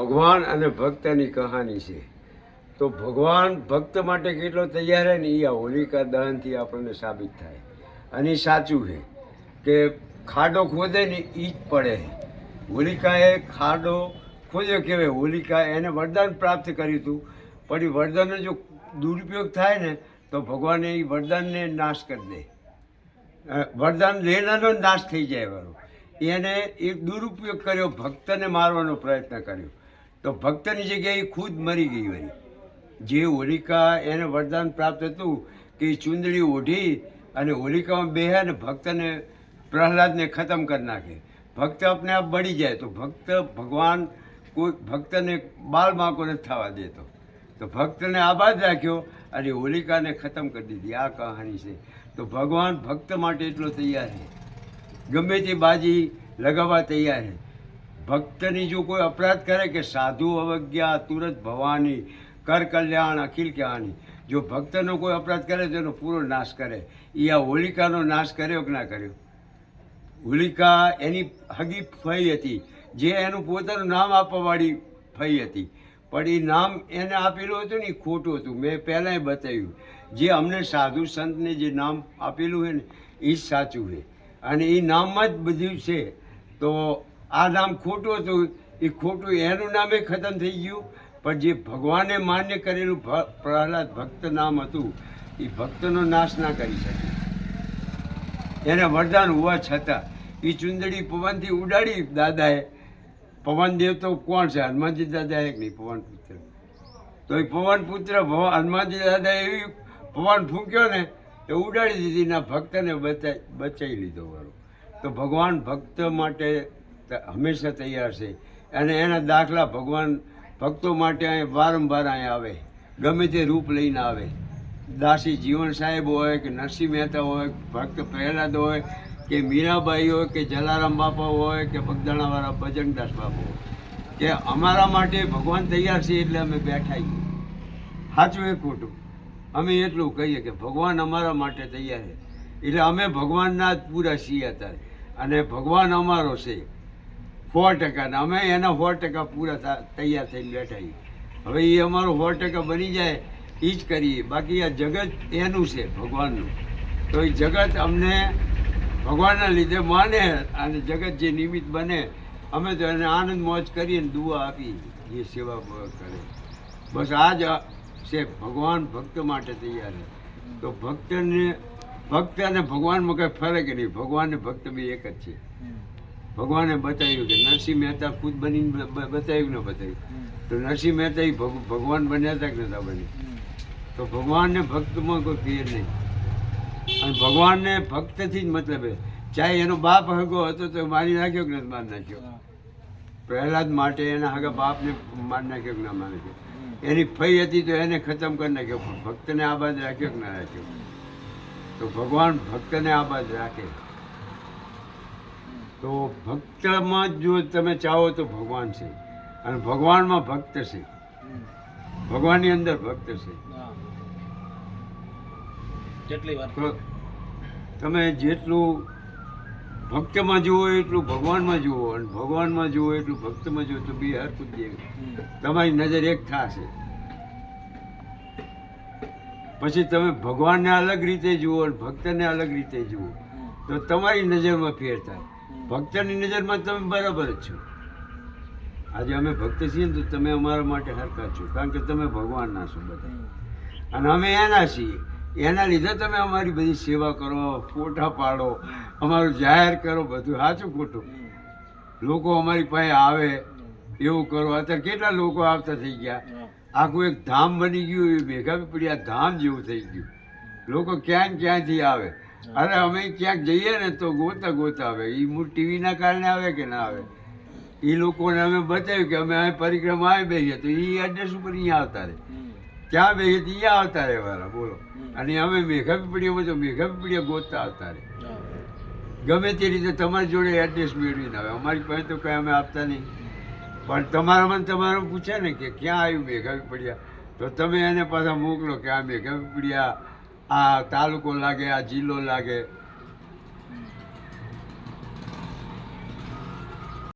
ભગવાન અને ભક્તની કહાની છે. તો ભગવાન ભક્ત માટે કેટલો તૈયાર હે ને એ આ હોલિકા દહનથી આપણને સાબિત થાય. અને સાચું છે કે ખાડો ખોદે ને એ જ પડે. હોલિકાએ ખાડો ખોદ્યો કહેવાય હોલિકા એને વરદાન પ્રાપ્ત કર્યું હતું. પણ એ વરદાનનો જો દુરુપયોગ થાય ને, તો ભગવાને એ વરદાનને નાશ કરી દે. વરદાન લેનારનો નાશ થઈ જાય વાળો. એને એ દુરુપયોગ કર્યો, ભક્તને મારવાનો પ્રયત્ન કર્યો. તો ભક્તની જગ્યાએ ખુદ મરી ગઈ વળી. જે હોલિકા એને વરદાન પ્રાપ્ત હતું કે ચુંદડી ઓઢી અને હોલિકામાં બેહે ને ભક્તને પ્રહલાદને ખતમ કરી નાખે. ભક્ત આપને આપ બળી જાય તો ભક્ત ભગવાન કોઈ ભક્તને બાલ માકો નથી થવા દેતો. તો ભક્તને આબાદ રાખ્યો અને હોલિકાને ખતમ કરી દીધી. આ કહાની છે. તો ભગવાન ભક્ત માટે એટલો તૈયાર છે. ગમે તે બાજી લગાવવા તૈયાર છે. ભક્તની જો કોઈ અપરાધ કરે કે સાધુ અવજ્ઞા, તુરત ભવાની, કર કલ્યાણ, અખિલ કહાની, જો ભક્તનો કોઈ અપરાધ કરે તો એનો પૂરો નાશ કરે. એ આ હોલિકાનો નાશ કર્યો કે ના કર્યો? હોલિકા એની હગી ફઈ હતી. જે એનું પોતાનું નામ આપવાવાળી ફઈ હતી. પણ એ નામ એને આપેલું હતું ને એ ખોટું હતું. મેં પહેલાંય બતાવ્યું. જે અમને સાધુ સંતને જે નામ આપેલું છે ને એ સાચું છે. અને એ નામમાં જ બધું છે. તો આ નામ ખોટું હતું, એ ખોટું એનું નામે ખતમ થઈ ગયું. પણ જે ભગવાને માન્ય કરેલું પ્રહલાદ ભક્ત નામ હતું, એ ભક્તનો નાશ ના કરી શકે. એને વરદાન હોવા છતાં એ ચુંદડી પવનથી ઉડાડી દાદાએ, પવન દેવ તો કોણ છે? હનુમાનજી દાદા એક નહીં, પવન પુત્ર. તો એ પવન પુત્ર હનુમાનજી દાદા એવી પવન ફૂંક્યો ને, એ ઉડાડી દીધી ના ભક્તને બચાવી લીધો વારો. તો ભગવાન ભક્ત માટે હંમેશા તૈયાર છે. અને એના દાખલા ભગવાન ભક્તો માટે અહીં વારંવાર અહીં આવે. ગમે તે રૂપ લઈને આવે. દાસી જીવન સાહેબ હોય કે નરસિંહ મહેતા હોય, ભક્ત પ્રહલાદ હોય, કે મીરાબાઈ હોય, કે જલારામ બાપા હોય, કે બગદાણાવાળા ભજનદાસ બાપા હોય. કે અમારા માટે ભગવાન તૈયાર છે એટલે અમે બેઠા સાચું એ ખોટું? અમે એટલું કહીએ કે ભગવાન અમારા માટે તૈયાર છે. એટલે અમે ભગવાનના જ પૂરા છીએ અત્યારે. અને ભગવાન અમારો છે. સો ટકાના અમે એના સો ટકા પૂરા તૈયાર થઈને બેઠા હવે એ અમારો સો ટકા બની જાય એ જ કરીએ. બાકી આ જગત એનું છે, ભગવાનનું. તો એ જગત અમને ભગવાનના લીધે માને અને જગત જે નિમિત્ત બને, અમે તો એને આનંદ મોજ કરીએ ને દુઆ આપી જે સેવા કરે. બસ આ જ છે, ભગવાન ભક્ત માટે તૈયાર છે. તો ભક્તને ભક્ત અને ભગવાનમાં કંઈ ફરક નહીં. ભગવાન ને ભક્ત બી એક જ છે. ભગવાને બતાવ્યું કે નરસિંહ મહેતા ખુદ બનીને બતાવ્યું ને બતાવ્યું. તો નરસિંહ મહેતા એ ભગવાન બન્યા હતા કે નતા બન્યા? તો ભગવાનને ભક્તમાં કોઈ ફેર નહીં. અને ભગવાનને ભક્તથી જ મતલબ એ ચાહે એનો બાપ હગો હતો તો મારી નાખ્યો કે નથી મારી નાખ્યો? પ્રહલાદ માટે એના હગા બાપને મારી નાખ્યો કે ના મારી નાખ્યો? એની ફઈ હતી તો એને ખતમ કરી નાખ્યો ભક્તને આબાદ રાખ્યો કે ના રાખ્યો? તો ભગવાન ભક્તને આબાદ રાખે. તો ભક્તમાં જ જો તમે ચાહો તો ભગવાન છે. અને ભગવાનમાં ભક્ત છે. ભગવાનની અંદર ભક્ત છે. કેટલી વાર? તમે જેટલું ભક્તમાં જુઓ એટલું ભગવાનમાં જુઓ અને ભગવાનમાં જુઓ એટલું ભક્તમાં જુઓ તો બી હર કુદ તમારી નજર એક થશે. પછી તમે ભગવાનને અલગ રીતે જુઓ અને ભક્તને અલગ રીતે જુઓ. તો તમારી નજરમાં ફેર થાય. ભક્તની નજરમાં તમે બરાબર છો. આજે અમે ભક્ત છીએ તો તમે અમારા માટે હરકત છો, કારણ કે તમે ભગવાનના છો બધા. અને અમે એના છીએ. એના લીધે તમે અમારી બધી સેવા કરો, ફોટા પાડો, અમારું જાહેર કરો, બધું સાચું ખોટું. લોકો અમારી પાસે આવે, એવું કરો. અત્યારે કેટલા લોકો આવતા થઈ ગયા? આખું એક ધામ બની ગયું, એ મેઘા આ ધામ જેવું થઈ ગયું. લોકો ક્યાં ક્યાંથી આવે. અરે અમે ક્યાંક જઈએ ને તો ગોતા ગોતા આવે. એ મૂળ ટીવીના કારણે આવે કે ના આવે? એ લોકોને અમે બતાવ્યું કે અમે અહીં પરિક્રમા આવી બેસીએ તો એ એડ્રેસ ઉપર અહીંયા આવતા રહે. ક્યાં બેસીએ તો અહીંયા આવતા રહે વાળા બોલો. અને અમે મેઘા પીપળીઓમાં તો મેઘા પીપળીઓ ગોતતા આવતા રહે. ગમે તે રીતે તમારી જોડે એડ્રેસ મેળવીને આવે. અમારી પાસે તો કંઈ અમે આપતા નહીં. પણ તમારા મને તમારે પૂછે ને કે ક્યાં આવ્યું મેઘા પીપળિયા તો તમે એને પાછા મોકલો કે આ મેઘા પીપળિયા આ તાલુકો લાગે આ જિલ્લો લાગે